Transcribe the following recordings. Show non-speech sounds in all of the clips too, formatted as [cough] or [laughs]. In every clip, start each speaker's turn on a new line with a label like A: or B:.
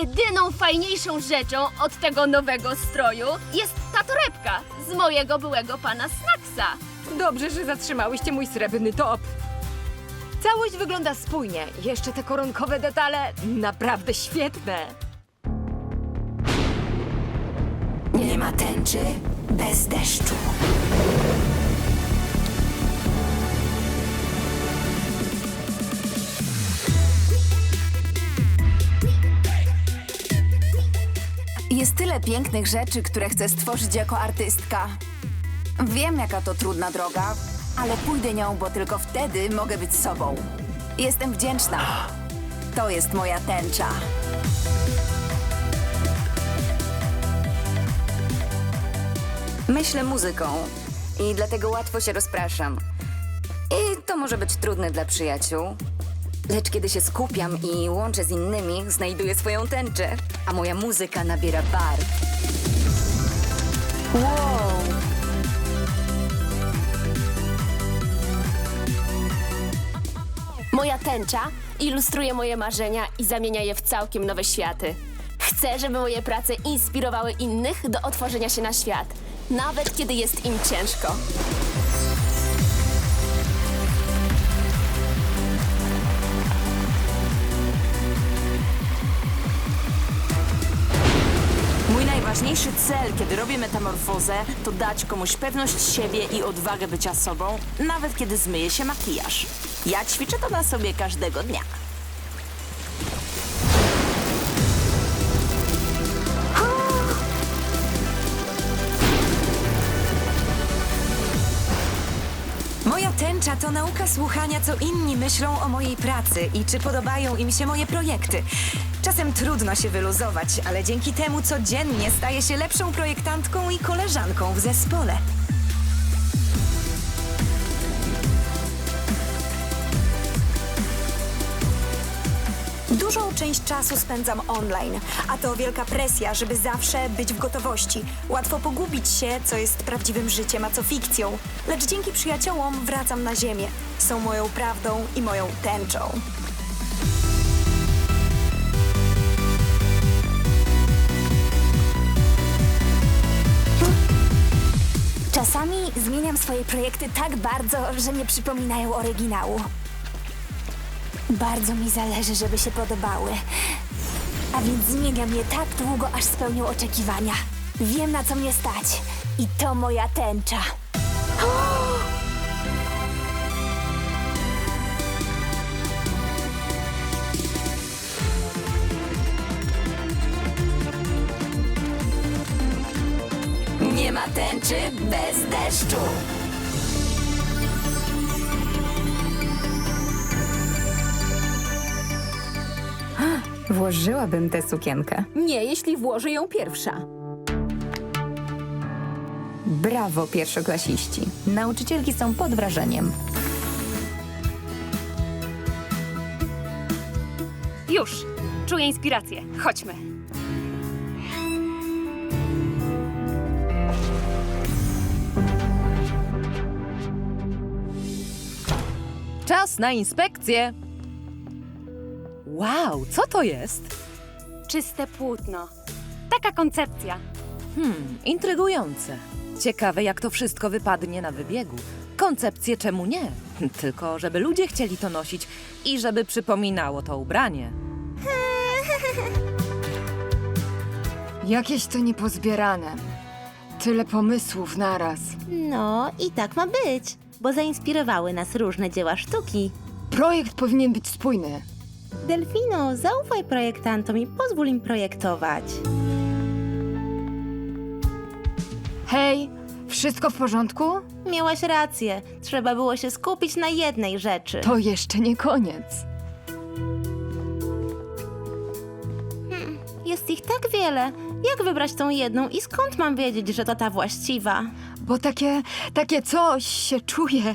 A: jedyną fajniejszą rzeczą od tego nowego stroju jest ta torebka z mojego byłego pana Snacksa.
B: Dobrze, że zatrzymałyście mój srebrny top. Całość wygląda spójnie. Jeszcze te koronkowe detale naprawdę świetne.
C: Nie ma tęczy bez deszczu. Jest tyle pięknych rzeczy, które chcę stworzyć jako artystka. Wiem, jaka to trudna droga, ale pójdę nią, bo tylko wtedy mogę być sobą. Jestem wdzięczna. To jest moja tęcza. Myślę muzyką i dlatego łatwo się rozpraszam. I to może być trudne dla przyjaciół. Lecz kiedy się skupiam i łączę z innymi, znajduję swoją tęczę, a moja muzyka nabiera barw. Wow!
D: Moja tęcza ilustruje moje marzenia i zamienia je w całkiem nowe światy. Chcę, żeby moje prace inspirowały innych do otworzenia się na świat, nawet kiedy jest im ciężko.
E: Najważniejszy cel, kiedy robię metamorfozę, to dać komuś pewność siebie i odwagę bycia sobą, nawet kiedy zmyje się makijaż. Ja ćwiczę to na sobie każdego dnia.
F: To nauka słuchania, co inni myślą o mojej pracy i czy podobają im się moje projekty. Czasem trudno się wyluzować, ale dzięki temu codziennie staję się lepszą projektantką i koleżanką w zespole.
G: Część czasu spędzam online, a to wielka presja, żeby zawsze być w gotowości. Łatwo pogubić się, co jest prawdziwym życiem, a co fikcją. Lecz dzięki przyjaciołom wracam na ziemię. Są moją prawdą i moją tęczą.
C: Czasami zmieniam swoje projekty tak bardzo, że nie przypominają oryginału. Bardzo mi zależy, żeby się podobały. A więc zmieniam je tak długo, aż spełnią oczekiwania. Wiem, na co mnie stać. I to moja tęcza. [gasps] Nie ma tęczy bez deszczu.
H: Włożyłabym tę sukienkę.
I: Nie, jeśli włożę ją pierwsza.
H: Brawo, pierwszoklasiści. Nauczycielki są pod wrażeniem.
A: Już, czuję inspirację. Chodźmy.
B: Czas na inspekcję. Wow, co to jest?
A: Czyste płótno. Taka koncepcja.
J: Hmm, intrygujące. Ciekawe, jak to wszystko wypadnie na wybiegu. Koncepcję czemu nie? [laughs] Tylko, żeby ludzie chcieli to nosić i żeby przypominało to ubranie. [laughs]
B: Jakieś to niepozbierane. Tyle pomysłów naraz.
K: No i tak ma być, bo zainspirowały nas różne dzieła sztuki.
B: Projekt powinien być spójny.
K: Delfino, zaufaj projektantom i pozwól im projektować.
B: Hej, wszystko w porządku?
K: Miałaś rację, trzeba było się skupić na jednej rzeczy.
B: To jeszcze nie koniec.
K: Jest ich tak wiele. Jak wybrać tą jedną i skąd mam wiedzieć, że to ta właściwa?
B: Bo takie, takie coś się czuje.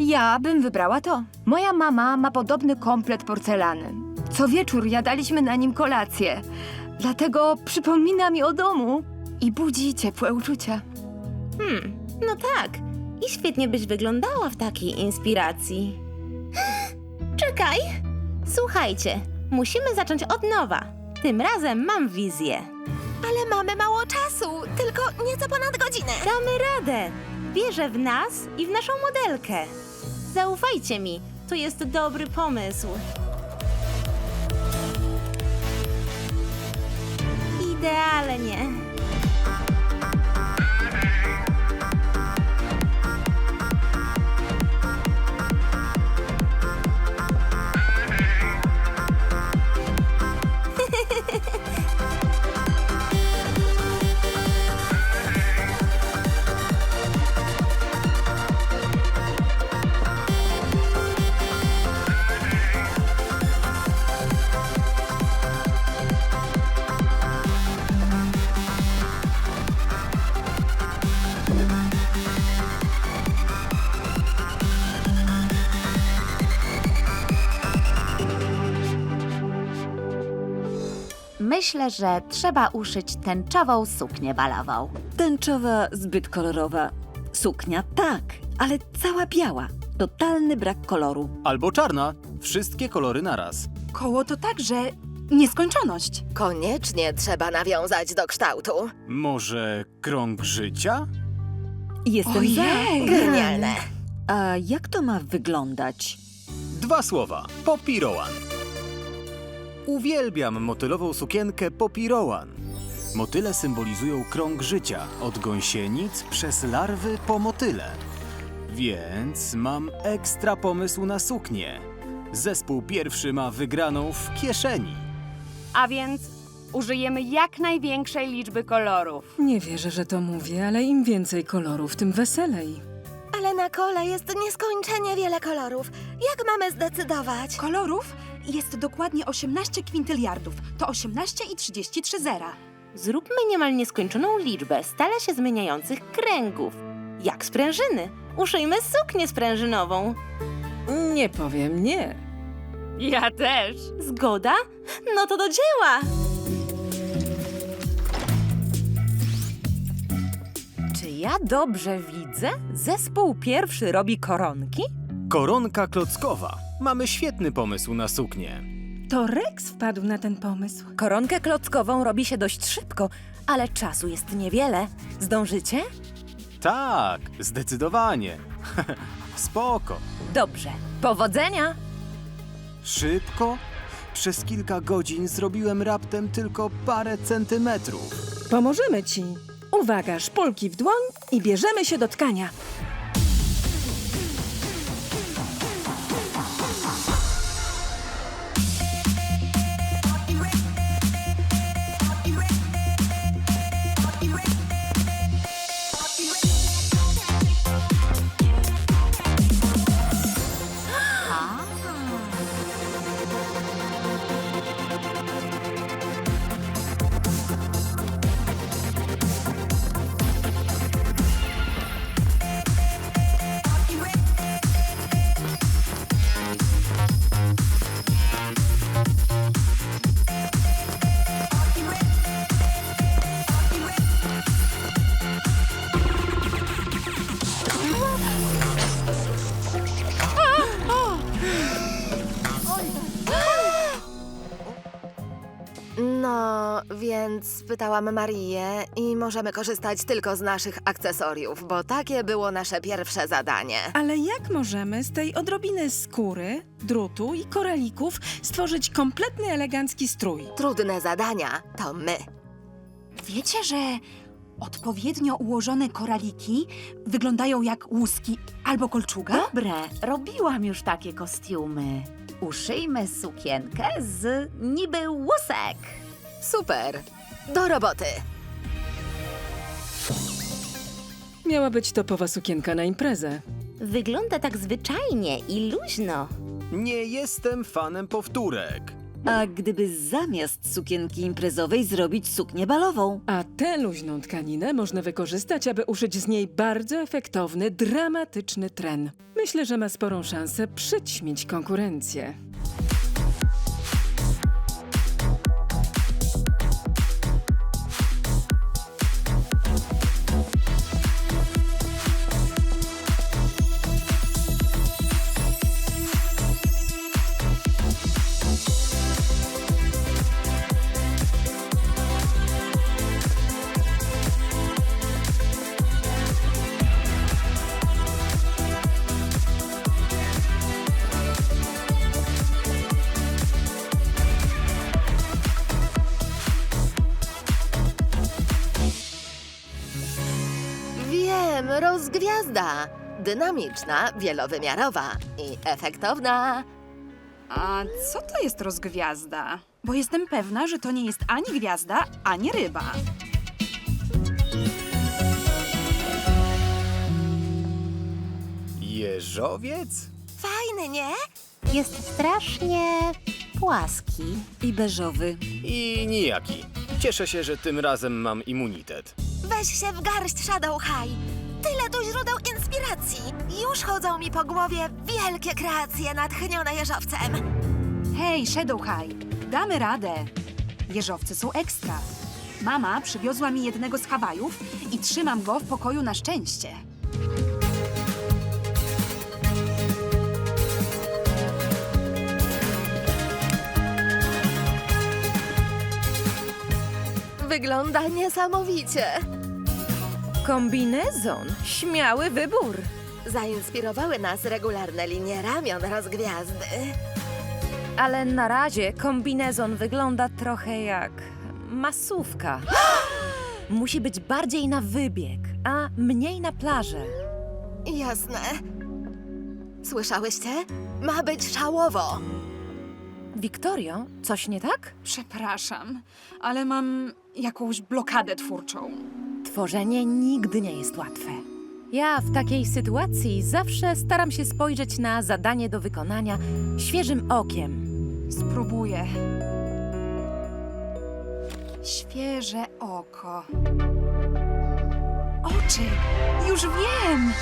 B: Ja bym wybrała to. Moja mama ma podobny komplet porcelany. Co wieczór jadaliśmy na nim kolację. Dlatego przypomina mi o domu i budzi ciepłe uczucia.
K: Hmm, no tak. I świetnie byś wyglądała w takiej inspiracji. [gasps] Czekaj! Słuchajcie, Musimy zacząć od nowa. Tym razem mam wizję.
L: Ale mamy mało czasu, tylko nieco ponad godzinę.
K: Damy radę. Wierzę w nas i w naszą modelkę. Zaufajcie mi, to jest dobry pomysł. Idealnie.
M: Myślę, że trzeba uszyć tęczową suknię balową.
N: Tęczowa, zbyt kolorowa. Suknia tak, ale cała biała. Totalny brak koloru.
O: Albo czarna. Wszystkie kolory naraz.
P: Koło to także nieskończoność.
L: Koniecznie trzeba nawiązać do kształtu.
O: Może krąg życia?
N: Jestem
P: Ojej!
N: za.
L: Genialne.
N: A jak to ma wyglądać?
O: Dwa słowa. Popirołan. Uwielbiam motylową sukienkę Popirołan. Motyle symbolizują krąg życia, od gąsienic przez larwy po motyle. Więc mam ekstra pomysł na suknię. Zespół pierwszy ma wygraną w kieszeni.
A: A więc użyjemy jak największej liczby kolorów.
P: Nie wierzę, że to mówię, ale im więcej kolorów, tym weselej.
L: Ale na kole jest nieskończenie wiele kolorów. Jak mamy zdecydować?
P: Kolorów jest dokładnie 18 kwintyliardów. To 18 i 33 zera.
K: Zróbmy niemal nieskończoną liczbę stale się zmieniających kręgów. Jak sprężyny. Uszyjmy suknię sprężynową.
P: Nie powiem nie.
A: Ja też.
K: Zgoda? No to do dzieła!
J: Czy ja dobrze widzę? Zespół pierwszy robi koronki?
O: Koronka klockowa. Mamy świetny pomysł na suknię.
P: To Rex wpadł na ten pomysł.
J: Koronkę klockową robi się dość szybko, ale czasu jest niewiele. Zdążycie?
O: Tak, zdecydowanie. [laughs] Spoko.
J: Dobrze. Powodzenia!
O: Szybko? Przez kilka godzin zrobiłem raptem tylko parę centymetrów.
P: Pomożemy ci. Uwaga, szpulki w dłoń i bierzemy się do tkania.
L: Więc pytałam Marię i możemy korzystać tylko z naszych akcesoriów, bo takie było nasze pierwsze zadanie.
P: Ale jak możemy z tej odrobiny skóry, drutu i koralików stworzyć kompletny elegancki strój?
L: Trudne zadania to my.
Q: Wiecie, że odpowiednio ułożone koraliki wyglądają jak łuski albo kolczuga?
M: Dobre, robiłam już takie kostiumy. Uszyjmy sukienkę z niby łusek.
L: Super. Do roboty.
P: Miała być topowa sukienka na imprezę.
K: Wygląda tak zwyczajnie i luźno.
O: Nie jestem fanem powtórek.
N: A gdyby zamiast sukienki imprezowej zrobić suknię balową?
P: A tę luźną tkaninę można wykorzystać, aby uszyć z niej bardzo efektowny, dramatyczny tren. Myślę, że ma sporą szansę przyćmić konkurencję.
L: Rozgwiazda. Dynamiczna, wielowymiarowa i efektowna.
Q: A co to jest rozgwiazda? Bo jestem pewna, że to nie jest ani gwiazda, ani ryba.
O: Jeżowiec?
R: Fajny, nie?
S: Jest strasznie płaski.
T: I beżowy.
O: I nijaki. Cieszę się, że tym razem mam immunitet.
R: Weź się w garść, Shadow High. Tyle tu źródeł inspiracji. Już chodzą mi po głowie wielkie kreacje natchnione jeżowcem.
Q: Hej, Shadow High, damy radę. Jeżowcy są ekstra. Mama przywiozła mi jednego z Hawajów i trzymam go w pokoju na szczęście.
L: Wygląda niesamowicie.
J: Kombinezon. Śmiały wybór.
L: Zainspirowały nas regularne linie ramion rozgwiazdy.
J: Ale na razie kombinezon wygląda trochę jak masówka. [gasps] Musi być bardziej na wybieg, a mniej na plażę.
L: Jasne. Słyszałyście? Ma być szałowo.
J: Wiktorio, coś nie tak?
Q: Przepraszam, ale mam jakąś blokadę twórczą.
J: Tworzenie nigdy nie jest łatwe. Ja w takiej sytuacji zawsze staram się spojrzeć na zadanie do wykonania świeżym okiem.
Q: Spróbuję. Świeże oko. Oczy! Już wiem!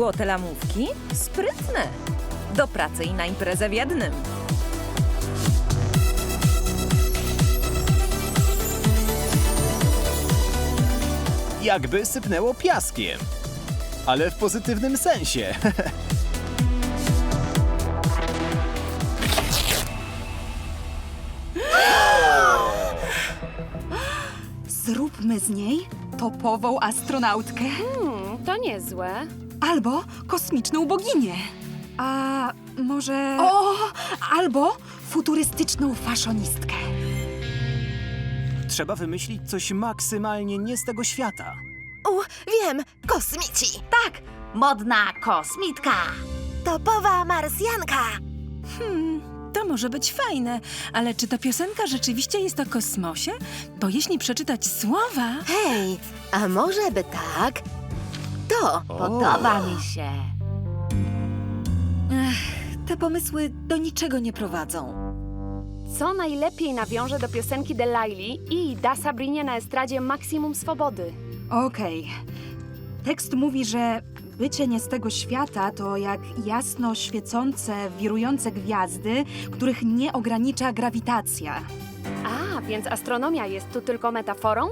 J: Złote lamówki? Sprytne. Do pracy i na imprezę w jednym.
O: Jakby sypnęło piaskiem. Ale w pozytywnym sensie.
Q: Zróbmy z niej topową astronautkę.
A: Hmm, to niezłe.
Q: Albo kosmiczną boginię. A może. O! Albo futurystyczną faszonistkę.
O: Trzeba wymyślić coś maksymalnie nie z tego świata.
R: U, wiem, kosmici.
M: Tak, modna kosmitka.
R: Topowa marsjanka.
P: Hmm, to może być fajne, ale czy ta piosenka rzeczywiście jest o kosmosie? Bo jeśli przeczytać słowa...
L: Hej, a może by tak? To
M: Podoba mi się.
T: Ech, te pomysły do niczego nie prowadzą.
A: Co najlepiej nawiąże do piosenki Delilah i da Sabrinie na estradzie maksimum swobody.
Q: Okej. Tekst mówi, że bycie nie z tego świata to jak jasno świecące, wirujące gwiazdy, których nie ogranicza grawitacja.
A: A, więc astronomia jest tu tylko metaforą?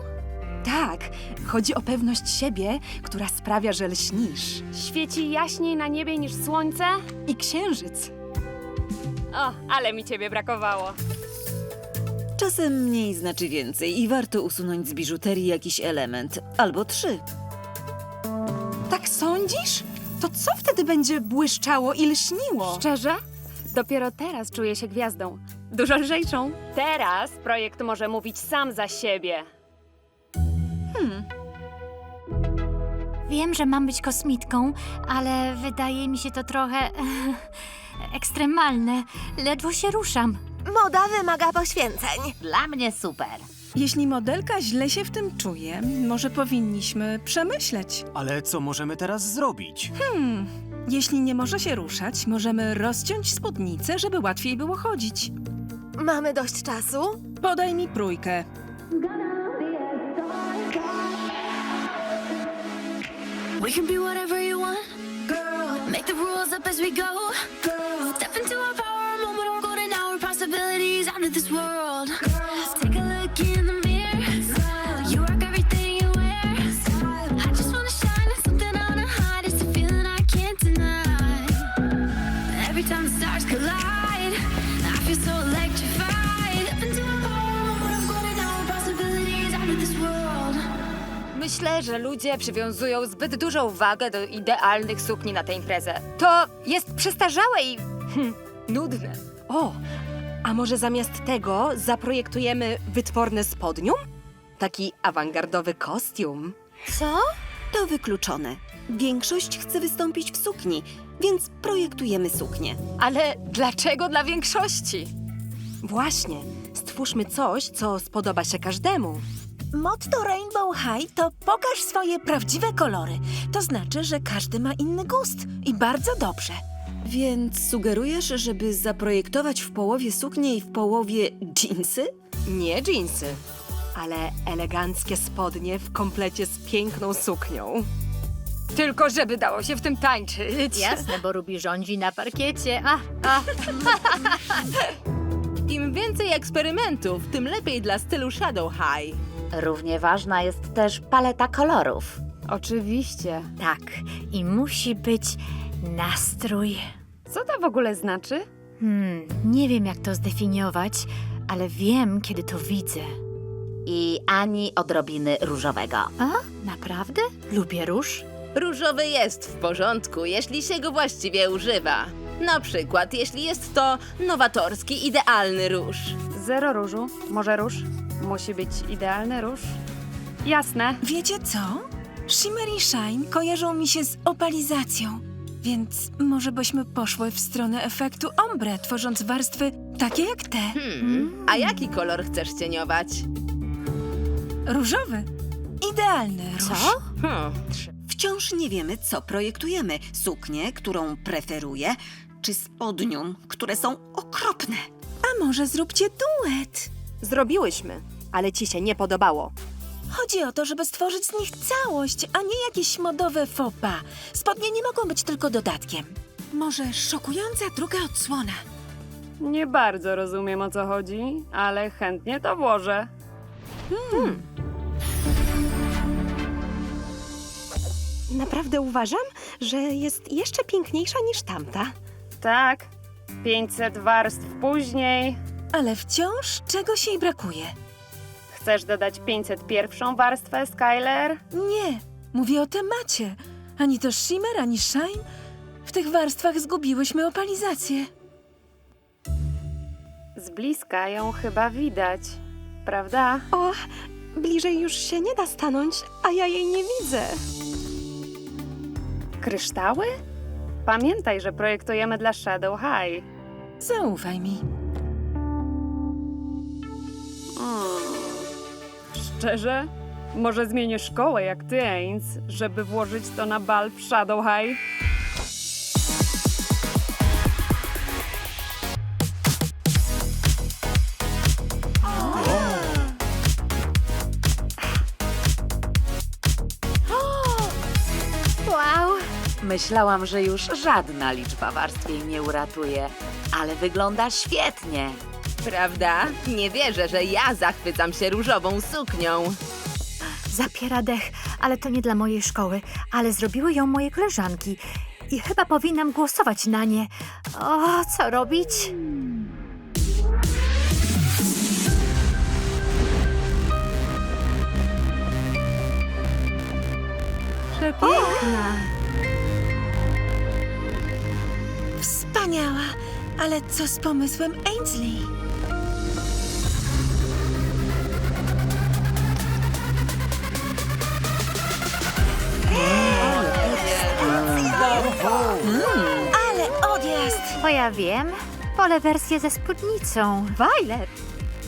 Q: Tak, chodzi o pewność siebie, która sprawia, że lśnisz.
A: Świeci jaśniej na niebie niż słońce?
Q: I księżyc.
A: O, ale mi ciebie brakowało.
T: Czasem mniej znaczy więcej i warto usunąć z biżuterii jakiś element, albo trzy.
Q: Tak sądzisz? To co wtedy będzie błyszczało i lśniło?
A: Szczerze? Dopiero teraz czuję się gwiazdą. Dużo lżejszą. Teraz projekt może mówić sam za siebie.
Q: Hmm.
S: Wiem, że mam być kosmitką, ale wydaje mi się to trochę [laughs] ekstremalne. Ledwo się ruszam.
R: Moda wymaga poświęceń.
M: Dla mnie super.
P: Jeśli modelka źle się w tym czuje, może powinniśmy przemyśleć.
O: Ale co możemy teraz zrobić?
P: Hmm, jeśli nie może się ruszać, możemy rozciąć spódnicę, żeby łatwiej było chodzić.
R: Mamy dość czasu?
P: Podaj mi prójkę.
U: We can be whatever you want. Girl. Make the rules up as we go. Girl. Step into our power, a moment of golden hour. Possibilities out of this world.
A: Że ludzie przywiązują zbyt dużą wagę do idealnych sukni na tę imprezę. To jest przestarzałe i hm, nudne.
Q: O, a może zamiast tego zaprojektujemy wytworne spodnium? Taki awangardowy kostium.
V: Co?
N: To wykluczone. Większość chce wystąpić w sukni, więc projektujemy suknię.
A: Ale dlaczego dla większości?
Q: Właśnie, stwórzmy coś, co spodoba się każdemu.
P: Motto Rainbow High to pokaż swoje prawdziwe kolory. To znaczy, że każdy ma inny gust i bardzo dobrze.
N: Więc sugerujesz, żeby zaprojektować w połowie suknię i w połowie dżinsy?
Q: Nie dżinsy, ale eleganckie spodnie w komplecie z piękną suknią.
A: Tylko żeby dało się w tym tańczyć.
S: Jasne, bo Ruby rządzi na parkiecie. A, a. [laughs]
W: Im więcej eksperymentów, tym lepiej dla stylu Shadow High.
M: Równie ważna jest też paleta kolorów.
A: Oczywiście.
S: Tak, i musi być nastrój.
A: Co to w ogóle znaczy?
S: Hmm, nie wiem jak to zdefiniować, ale wiem, kiedy to widzę.
M: I ani odrobiny różowego.
S: A? Naprawdę? Lubię róż.
W: Różowy jest w porządku, jeśli się go właściwie używa. Na przykład, jeśli jest to nowatorski, idealny róż.
A: Zero różu. Może róż? Musi być idealny róż? Jasne.
P: Wiecie co? Shimmer i Shine kojarzą mi się z opalizacją. Więc może byśmy poszły w stronę efektu ombre, tworząc warstwy takie jak te.
W: Hmm. A jaki kolor chcesz cieniować?
P: Różowy. Idealny róż.
W: Hmm.
N: Wciąż nie wiemy, co projektujemy. Suknię, którą preferuję, czy spodnią, które są okropne.
P: A może zróbcie duet?
Q: Zrobiłyśmy, ale ci się nie podobało.
P: Chodzi o to, żeby stworzyć z nich całość, a nie jakieś modowe pas. Spodnie nie mogą być tylko dodatkiem. Może szokująca druga odsłona.
A: Nie bardzo rozumiem o co chodzi, ale chętnie to włożę.
Q: Hmm. Naprawdę uważam, że jest jeszcze piękniejsza niż tamta.
A: Tak. 500 warstw później.
P: Ale wciąż czegoś jej brakuje.
A: Chcesz dodać 501 warstwę, Skyler?
P: Nie, mówię o temacie. Ani to Shimmer, ani Shine. W tych warstwach zgubiłyśmy opalizację.
A: Z bliska ją chyba widać, prawda?
Q: O, bliżej już się nie da stanąć, a ja jej nie widzę.
A: Kryształy? Pamiętaj, że projektujemy dla Shadow High.
P: Zaufaj mi.
A: Hmm. Szczerze? Może zmienię szkołę jak ty, Ains, żeby włożyć to na bal w Shadow High?
M: Myślałam, że już żadna liczba warstw jej nie uratuje, ale wygląda świetnie.
W: Prawda? Nie wierzę, że ja zachwycam się różową suknią.
S: Zapiera dech, ale to nie dla mojej szkoły, ale zrobiły ją moje koleżanki. I chyba powinnam głosować na nie. O, co robić?
A: Przepiękna.
P: Wspaniała, ale co z pomysłem Ainsley? Ale odjazd!
S: Bo ja wiem, wolę wersję ze spódnicą.
A: Violet!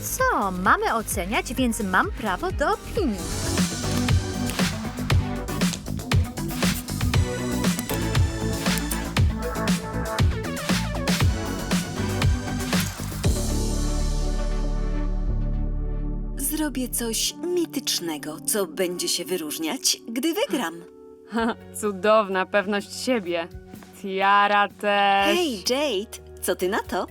S: Co, mamy oceniać, więc mam prawo do opinii.
N: Zrobię coś mitycznego, co będzie się wyróżniać, gdy wygram.
A: Ha, Cudowna pewność siebie. Tiara też.
N: Hej, Jade, co ty na to?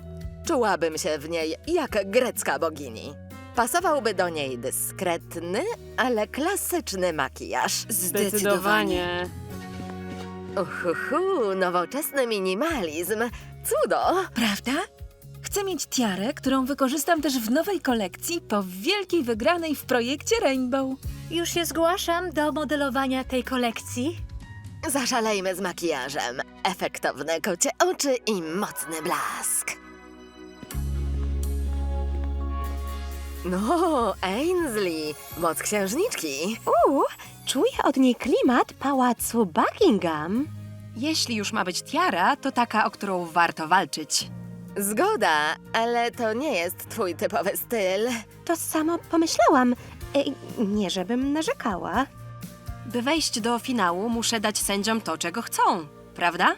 L: Czułabym się w niej jak grecka bogini. Pasowałby do niej dyskretny, ale klasyczny makijaż.
A: Zdecydowanie.
L: Uhuhu, nowoczesny minimalizm. Cudo!
P: Prawda? Chcę mieć tiarę, którą wykorzystam też w nowej kolekcji po wielkiej wygranej w projekcie Rainbow.
S: Już się zgłaszam do modelowania tej kolekcji.
L: Zaszalejmy z makijażem. Efektowne kocie oczy i mocny blask. No, Ainsley, moc księżniczki.
K: Uuu, czuję od niej klimat pałacu Buckingham.
B: Jeśli już ma być tiara, to taka, o którą warto walczyć.
L: Zgoda, ale to nie jest twój typowy styl.
K: To samo pomyślałam. Ej, nie żebym narzekała.
B: By wejść do finału, muszę dać sędziom to, czego chcą, prawda?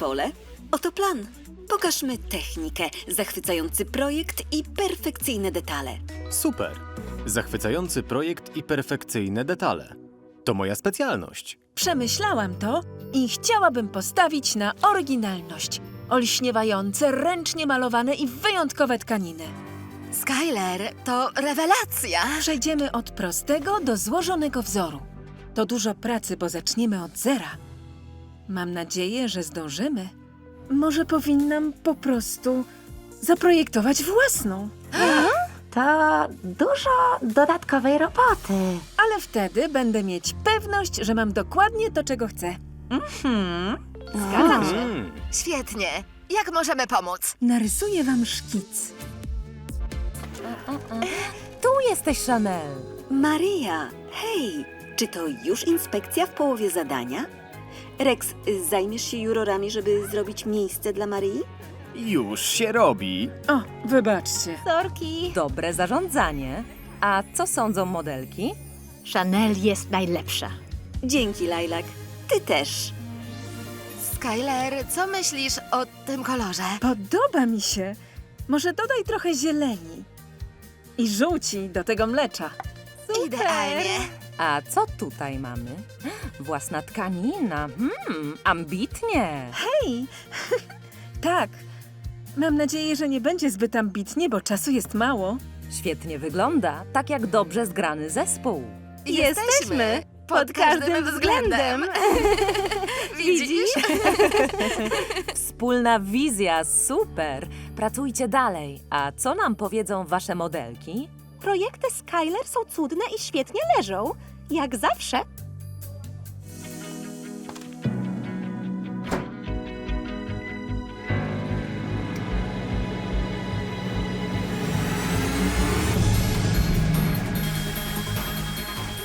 N: Zespole, oto plan. Pokażmy technikę, zachwycający projekt i perfekcyjne detale.
O: Super. Zachwycający projekt i perfekcyjne detale. To moja specjalność.
P: Przemyślałam to i chciałabym postawić na oryginalność. Olśniewające, ręcznie malowane i wyjątkowe tkaniny.
L: Skyler, to rewelacja!
P: Przejdziemy od prostego do złożonego wzoru. To dużo pracy, bo zaczniemy od zera. Mam nadzieję, że zdążymy. Może powinnam po prostu zaprojektować własną.
K: To dużo dodatkowej roboty.
P: Ale wtedy będę mieć pewność, że mam dokładnie to, czego chcę.
K: Mhm.
L: Zgadzam się.
O: Mm.
L: Świetnie. Jak możemy pomóc?
P: Narysuję wam szkic.
J: Tu jesteś, Chanel.
N: Maria, hej, czy to już inspekcja w połowie zadania? Rex, y, zajmiesz się jurorami, żeby zrobić miejsce dla Maryi?
O: Już się robi.
P: O, wybaczcie.
K: Sorki.
J: Dobre zarządzanie. A co sądzą modelki?
S: Chanel jest najlepsza.
N: Dzięki, Lilac. Ty też.
L: Skyler, co myślisz o tym kolorze?
P: Podoba mi się. Może dodaj trochę zieleni. I żółci do tego mlecza.
L: Idealnie.
J: A co tutaj mamy? [gasps] Własna tkanina. Hmm, ambitnie.
P: Hej! [laughs] tak. Mam nadzieję, że nie będzie zbyt ambitnie, bo czasu jest mało.
J: Świetnie wygląda, tak jak dobrze zgrany zespół.
L: Jesteśmy pod każdym względem. [laughs] Widzisz? [laughs]
J: Wspólna wizja, super. Pracujcie dalej. A co nam powiedzą wasze modelki?
K: Projekty Skyler są cudne i świetnie leżą. Jak zawsze.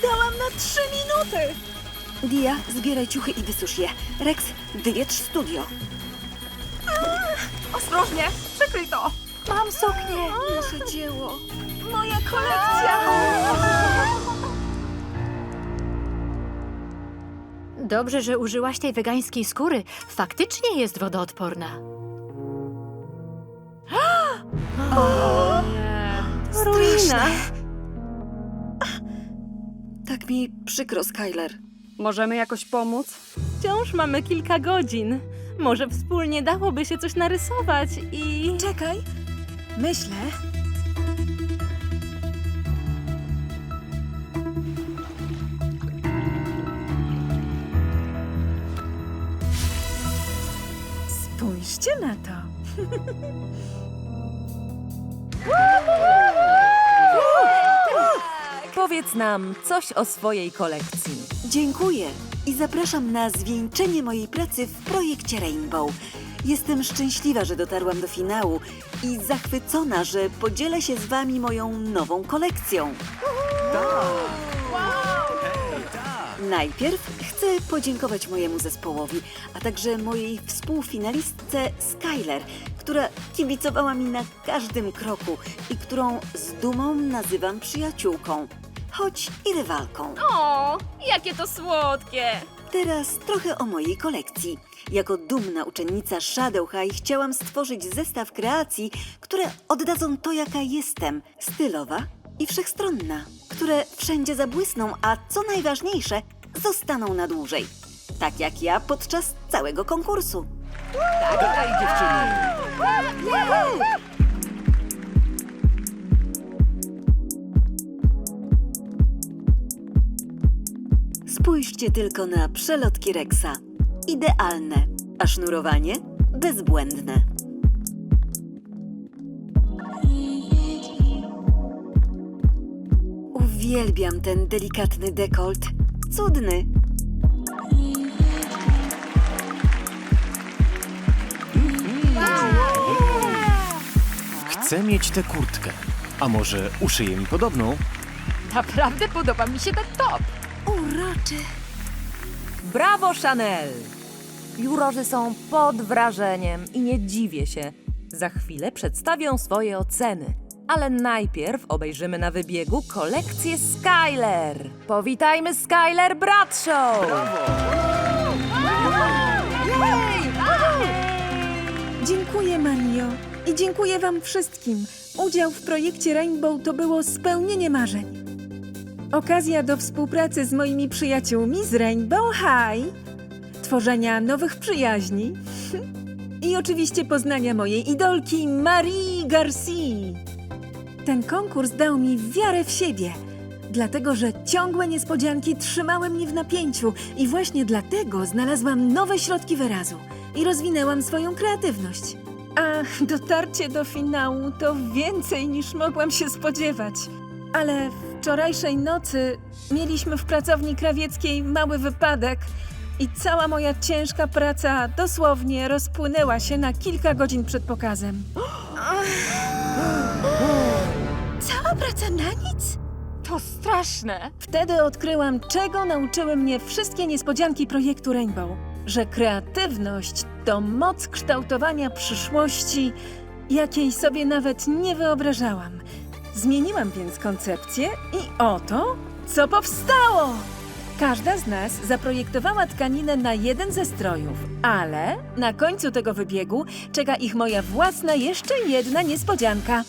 P: Dałam na trzy minuty!
N: Dia, zbieraj ciuchy i wysusz je. Rex, wywietrz studio.
B: Ostrożnie, przykryj to!
S: Mam suknię.
N: Nasze dzieło.
P: Moja kolekcja!
S: Dobrze, że użyłaś tej wegańskiej skóry. Faktycznie jest wodoodporna. [gasps]
K: Ruina.
N: Tak mi przykro, Skyler.
B: Możemy jakoś pomóc?
K: Wciąż mamy kilka godzin. Może wspólnie dałoby się coś narysować i...
P: Czekaj. Myślę. To.
J: Powiedz nam coś o swojej kolekcji.
N: Dziękuję i zapraszam na zwieńczenie mojej pracy w projekcie Rainbow. Jestem szczęśliwa, że dotarłam do finału i zachwycona, że podzielę się z Wami moją nową kolekcją. Najpierw chcę podziękować mojemu zespołowi, a także mojej współfinalistce Skyler, która kibicowała mi na każdym kroku i którą z dumą nazywam przyjaciółką, choć i rywalką.
A: O, jakie to słodkie!
N: Teraz trochę o mojej kolekcji. Jako dumna uczennica Shadow High chciałam stworzyć zestaw kreacji, które oddadzą to, jaka jestem, stylowa i wszechstronna, które wszędzie zabłysną, a co najważniejsze, zostaną na dłużej. Tak jak ja podczas całego konkursu.
O: Dalej, dziewczyny!
N: Spójrzcie tylko na przelotki Rexa. Idealne, a sznurowanie bezbłędne. Uwielbiam ten delikatny dekolt. Cudny.
O: Chcę mieć tę kurtkę. A może uszyję mi podobną?
B: Naprawdę podoba mi się ten top.
N: Uroczy.
J: Brawo, Chanel! Jurorzy są pod wrażeniem i nie dziwię się. Za chwilę przedstawią swoje oceny. Ale najpierw obejrzymy na wybiegu kolekcję Skyler. Powitajmy Skyler Bradshaw!
P: Dziękuję, Mario. I dziękuję Wam wszystkim. Udział w projekcie Rainbow to było spełnienie marzeń. Okazja do współpracy z moimi przyjaciółmi z Rainbow High, tworzenia nowych przyjaźni [laughs] i oczywiście poznania mojej idolki Marie Garcia. Ten konkurs dał mi wiarę w siebie, dlatego że ciągłe niespodzianki trzymały mnie w napięciu i właśnie dlatego znalazłam nowe środki wyrazu i rozwinęłam swoją kreatywność. A dotarcie do finału to więcej niż mogłam się spodziewać. Ale wczorajszej nocy mieliśmy w pracowni krawieckiej mały wypadek i cała moja ciężka praca dosłownie rozpłynęła się na kilka godzin przed pokazem. Praca na nic?
B: To straszne.
P: Wtedy odkryłam, czego nauczyły mnie wszystkie niespodzianki projektu Rainbow. Że kreatywność to moc kształtowania przyszłości, jakiej sobie nawet nie wyobrażałam. Zmieniłam więc koncepcję i oto, co powstało! Każda z nas zaprojektowała tkaninę na jeden ze strojów, ale na końcu tego wybiegu czeka ich moja własna jeszcze jedna niespodzianka.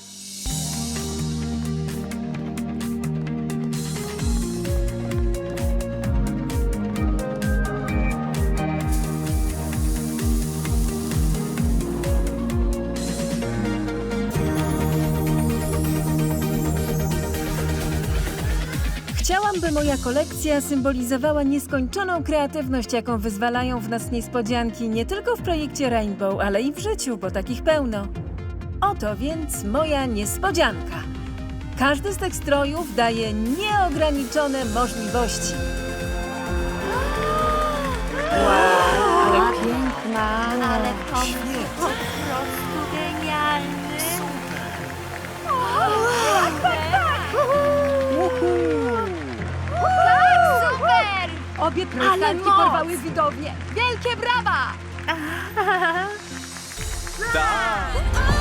P: Chciałam, by moja kolekcja symbolizowała nieskończoną kreatywność, jaką wyzwalają w nas niespodzianki nie tylko w projekcie Rainbow, ale i w życiu, bo takich pełno. Oto więc moja niespodzianka. Każdy z tych strojów daje nieograniczone możliwości.
B: Ale piękna.
A: Ale pomysł
B: Obie
A: Ale
B: projektantki
A: moc!
B: porwały widownię. Wielkie brawa!
O: Tak!